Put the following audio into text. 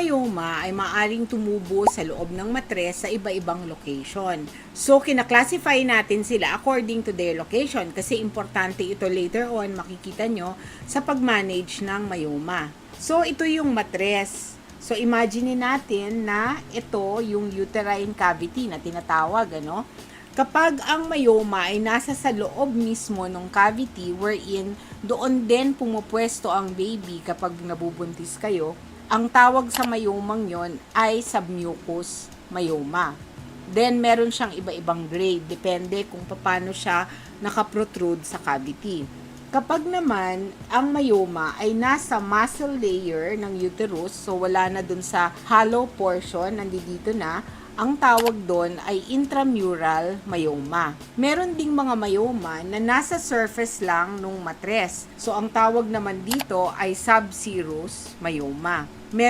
myoma ay maaring tumubo sa loob ng matres sa iba-ibang location. So, kinaklasify natin sila according to their location kasi importante ito later on makikita nyo sa pag-manage ng myoma. So, ito yung matres. So, imagine natin na ito yung uterine cavity na tinatawag, ano? Kapag ang myoma ay nasa sa loob mismo ng cavity wherein doon din pumupwesto ang baby kapag nabubuntis kayo, ang tawag sa myomang yon ay submucous myoma. Then, meron siyang iba-ibang grade. Depende kung paano siya nakaprotrude sa cavity. Kapag naman, ang myoma ay nasa muscle layer ng uterus, so wala na dun sa hollow portion, nandito na, ang tawag doon ay intramural myoma. Meron ding mga myoma na nasa surface lang nung matres. So, ang tawag naman dito ay subserous myoma. Meron